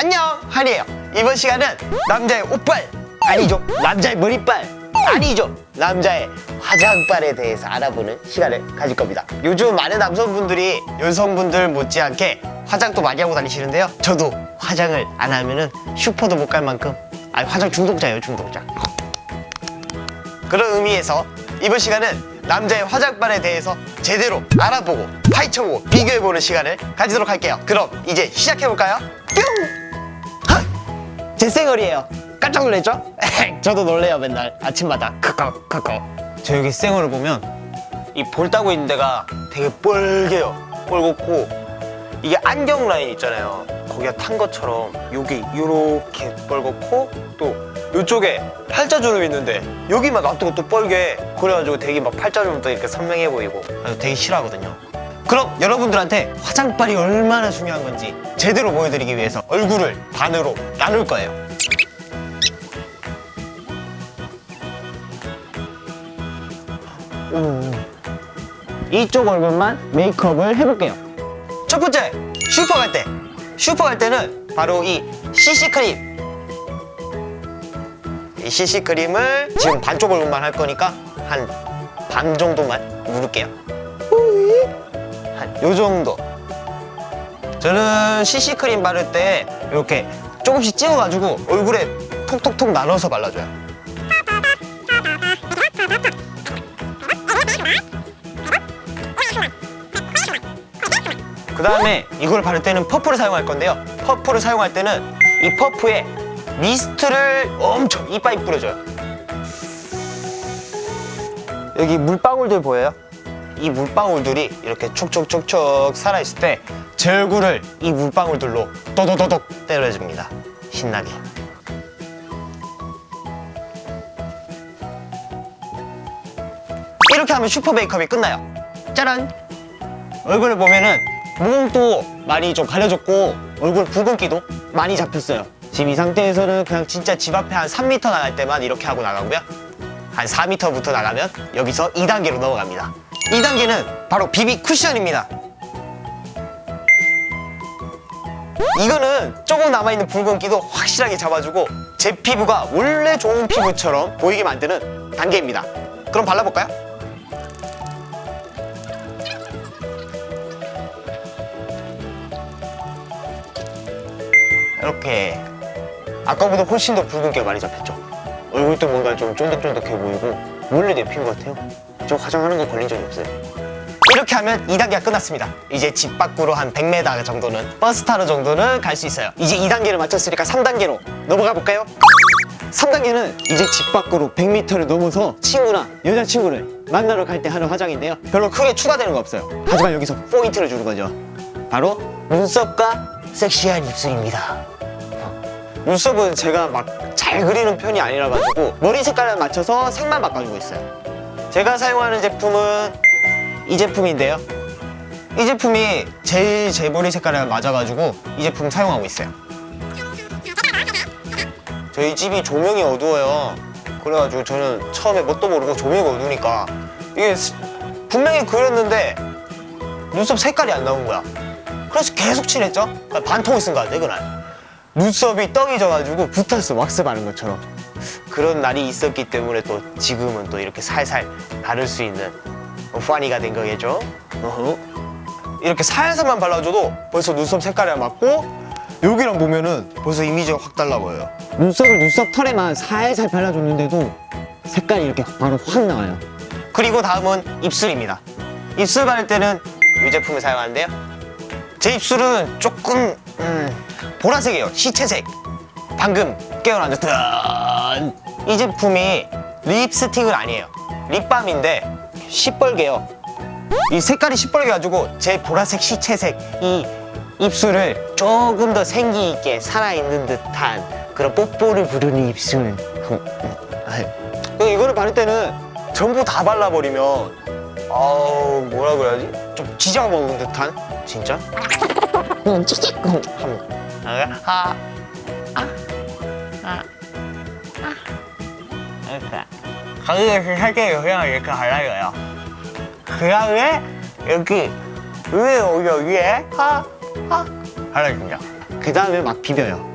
안녕 한이에요. 이번 시간은 남자의 옷빨 아니죠. 남자의 머리빨 아니죠. 남자의 화장빨에 대해서 알아보는 시간을 가질 겁니다. 요즘 많은 남성분들이 여성분들 못지않게 화장도 많이 하고 다니시는데요. 저도 화장을 안 하면은 슈퍼도 못 갈 만큼 아니 화장 중독자예요 중독자. 그런 의미에서 이번 시간은 남자의 화장빨에 대해서 제대로 알아보고 파헤쳐보고 비교해보는 시간을 가지도록 할게요. 그럼 이제 시작해볼까요? 뿅! 헉! 제 쌩얼이에요. 깜짝 놀랐죠? 저도 놀래요 맨날. 아침마다. 크커 크커. 저 여기 쌩얼을 보면 이 볼 따고 있는 데가 되게 뻘개요. 뻘겋고 이게 안경 라인 있잖아요. 거기가 탄 것처럼 여기 이렇게 뻘겋고 또 이쪽에 팔자주름 있는데 여기만 놔두고 또 뻘게 그래가지고 되게 막 팔자주름도 이렇게 선명해 보이고. 그래서 되게 싫어하거든요 그럼 여러분들한테 화장빨이 얼마나 중요한 건지 제대로 보여드리기 위해서 얼굴을 반으로 나눌 거예요. 오. 이쪽 얼굴만 메이크업을 해볼게요. 첫 번째 슈퍼 갈 때. 슈퍼 갈 때는 바로 이 CC 크림. 이 CC 크림을 지금 반쪽 얼굴만 할 거니까 한 반 정도만 누를게요. 한 요 정도. 저는 CC 크림 바를 때 이렇게 조금씩 찍어가지고 얼굴에 톡톡톡 나눠서 발라줘요. 그 다음에 이걸 바를 때는 퍼프를 사용할 건데요. 퍼프를 사용할 때는 이 퍼프에 미스트를 엄청 이빨이 뿌려줘요. 여기 물방울들 보여요? 이 물방울들이 이렇게 촉촉촉촉 살아있을 때 제 얼굴을 이 물방울들로 또도도독 때려줍니다. 신나게. 이렇게 하면 슈퍼 메이크업이 끝나요. 짜란! 얼굴을 보면은 모공도 많이 좀 가려졌고 얼굴 붉은기도 많이 잡혔어요. 지금 이 상태에서는 그냥 진짜 집 앞에 한 3m 나갈 때만 이렇게 하고 나가고요. 한 4m부터 나가면 여기서 2단계로 넘어갑니다 2단계는 바로 비비 쿠션입니다. 이거는 조금 남아있는 붉은기도 확실하게 잡아주고 제 피부가 원래 좋은 피부처럼 보이게 만드는 단계입니다. 그럼 발라볼까요? 이렇게 아까보다 훨씬 더 붉은기가 많이 잡혔죠? 얼굴도 뭔가 좀 쫀득쫀득해 보이고 원래 내 피부 같아요 저 화장하는 거 걸린 적이 없어요. 이렇게 하면 2단계가 끝났습니다. 이제 집 밖으로 한 100m 정도는 버스 타러 정도는 갈 수 있어요. 이제 2단계를 마쳤으니까 3단계로 넘어가 볼까요? 3단계는 이제 집 밖으로 100m를 넘어서 친구나 여자친구를 만나러 갈 때 하는 화장인데요. 별로 크게 추가되는 거 없어요. 하지만 여기서 포인트를 주는 거죠. 바로 눈썹과 섹시한 입술입니다. 눈썹은 제가 막 잘 그리는 편이 아니라 가지고 머리 색깔에 맞춰서 색만 바꿔주고 있어요 제가 사용하는 제품은 이 제품인데요. 이 제품이 제일 제 머리 색깔에 맞아가지고 이 제품 사용하고 있어요. 저희 집이 조명이 어두워요. 그래가지고 저는 처음에 뭣도 모르고 조명이 어두우니까 이게 스- 분명히 그렸는데 눈썹 색깔이 안 나온 거야. 그래서 계속 칠했죠? 반통을 쓴 거 같아 그날. 눈썹이 떡이 져가지고 붙었어 왁스 바른 것처럼 그런 날이 있었기 때문에 또 지금은 또 이렇게 살살 바를 수 있는 파니가 된 거겠죠? 어허. 이렇게 살살만 발라줘도 벌써 눈썹 색깔에 맞고 여기랑 보면은 벌써 이미지가 확 달라 보여요. 눈썹을 눈썹 털에만 살살 발라줬는데도 색깔이 이렇게 바로 확 나와요. 그리고 다음은 입술입니다. 입술 바를 때는 이 제품을 사용하는데요. 제 입술은 조금 음, 보라색이에요. 시체색. 방금 깨어났던 이 제품이 립스틱은 아니에요. 립밤인데 시뻘개요. 이 색깔이 시뻘게 가지고 제 보라색 시체색 이 입술을 조금 더 생기 있게 살아있는 듯한 그런 뽀뽀를 부르는 입술 이거를 바를 때는 전부 다 발라버리면 아우 뭐라 그래야지? 좀 지져 먹은 듯한? 진짜? 찍찍 하면 아, 아, 아, 했어요. 가격에서 살짝 영향을 이렇게 갈라져요. 그 다음에 여기 위에 오죠 위에 하하 갈라집니다. 그 다음에 막 비벼요.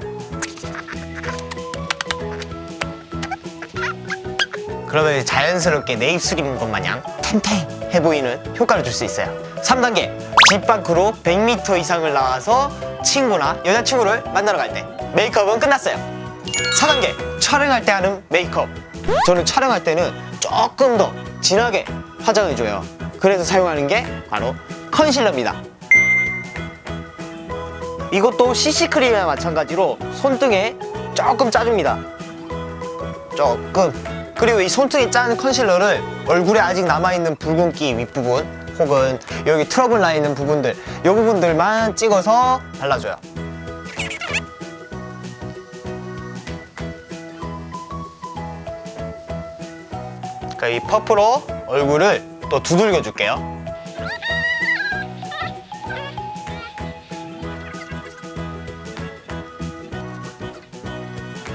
그러면 자연스럽게 내 입술인 것 마냥 탱탱해 보이는 효과를 줄 수 있어요. 3단계 집 밖으로 100m 이상을 나와서 친구나 여자친구를 만나러 갈 때 메이크업은 끝났어요. 4단계 촬영할 때 하는 메이크업. 저는 촬영할 때는 조금 더 진하게 화장해줘요. 그래서 사용하는 게 바로 컨실러입니다. 이것도 CC크림이나 마찬가지로 손등에 조금 짜줍니다. 조금. 그리고 이 손등에 짠 컨실러를 얼굴에 아직 남아있는 붉은기 윗부분 혹은 여기 트러블 나 있는 부분들 이 부분들만 찍어서 발라줘요 그러니까 이 퍼프로 얼굴을 또 두들겨 줄게요.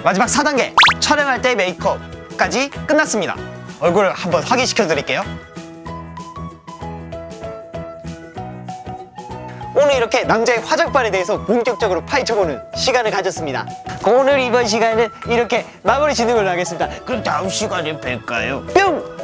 마지막 4단계. 촬영할 때 메이크업까지 끝났습니다. 얼굴을 한번 확인시켜 드릴게요 오늘 이렇게 남자의 화장빨에 대해서 본격적으로 파헤쳐보는 시간을 가졌습니다. 오늘 이번 시간은 이렇게 마무리 걸로 하겠습니다. 그럼 다음 시간에 뵐까요? 뿅!